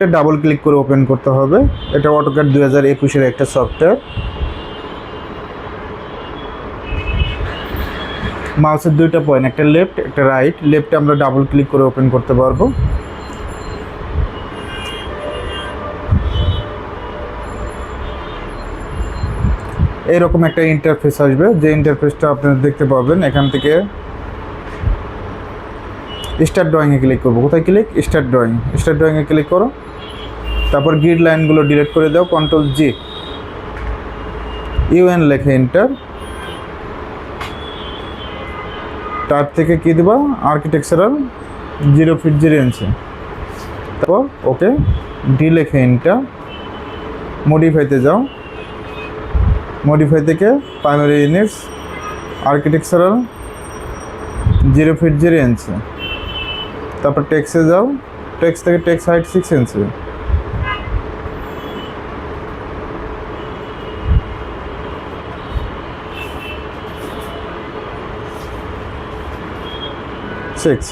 Double click করে open করতে হবে। এটা অটোক্যাড দুই হাজার একুশের একটা সফটওয়্যার মাউসের দুইটা পয়েন্ট একটা লেফট একটা রাইট লেফটে আমরা ডাবল ক্লিক করে ওপেন করতে পারব। এরকম একটা ইন্টারফেস আসবে। যে ইন্টারফেসটা আপনারা দেখতে পাবেন, এখান থেকে স্টার্ট ড্রয়িংয়ে ক্লিক করব। কোথায় ক্লিক স্টার্ট ড্রয়িং স্টার্ট ড্রয়িংয়ে ক্লিক করো। তারপর গ্রিড লাইনগুলো ডিলিট করে দাও কন্ট্রোল জি ইউএন লেখে এন্টার তার থেকে কী দেবা? Architectural zero feet zero inch তারপর ওকে ডি লেখে এন্টার মডিফাইতে যাও। মডিফাই থেকে primary units architectural zero feet zero inch তারপর টেক্সে যাও টেক্স থেকে text height six inch six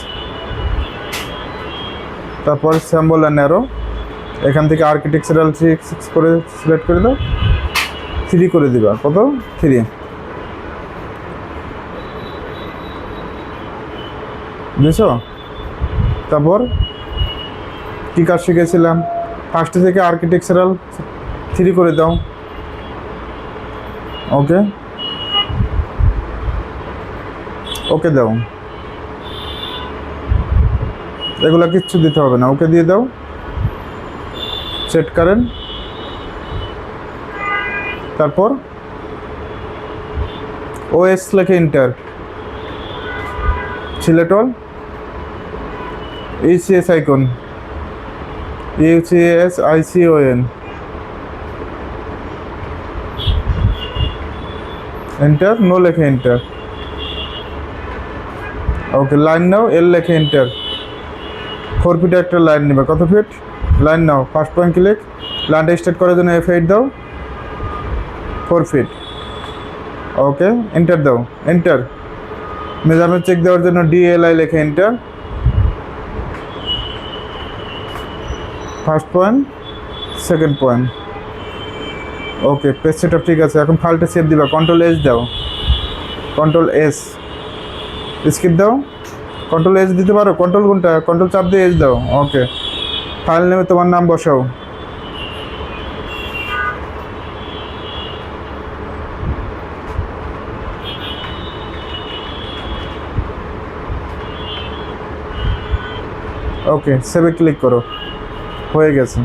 তারপর স্যাম্বল অ্যান্ড অ্যারো এখান থেকে আর্কিটেকচারাল সিক্স সিক্স করে সিলেক্ট করে দাও। থ্রি করে দিবা। কত? থ্রি বুঝছ? তারপর কী কাজ শিখেছিলাম? ফার্স্ট থেকে আর্কিটেকচারাল থ্রি করে দাও। ওকে ওকে দাও। এগুলো কিচ্ছু দিতে হবে না। ওকে দিয়ে দাও। সেট করেন। তারপর ওএস লেখে enter সিলেটল UCS icon UCS ICON enter no লেখে এন্টার ওকে লাইন নাও এল লেখে এন্টার ফোর ফিটে একটা লাইন নেবে। কত ফিট লাইন নাও ফার্স্ট পয়েন্ট ক্লিক লাইনটা স্টার্ট করার জন্য এফ এইট দাও। ফোর ফিট ওকে এন্টার দাও। এন্টার মেজারমেন্ট চেক দেওয়ার জন্য ডিএলআই লেখে enter first point second point okay page set ঠিক আছে। এখন ফাইলটা সেভ দিবা। কন্ট্রোল এস দাও। কন্ট্রোল এস স্কিপ দাও। কন্ট্রোল এস দিতে পারো? কন্ট্রোল কোনটা? কন্ট্রোল চাপ দিয়ে এস দাও। ওকে ফাইল নেমে তোমার নাম বসাও। ওকে সেভে ক্লিক করো। হয়ে গেছে।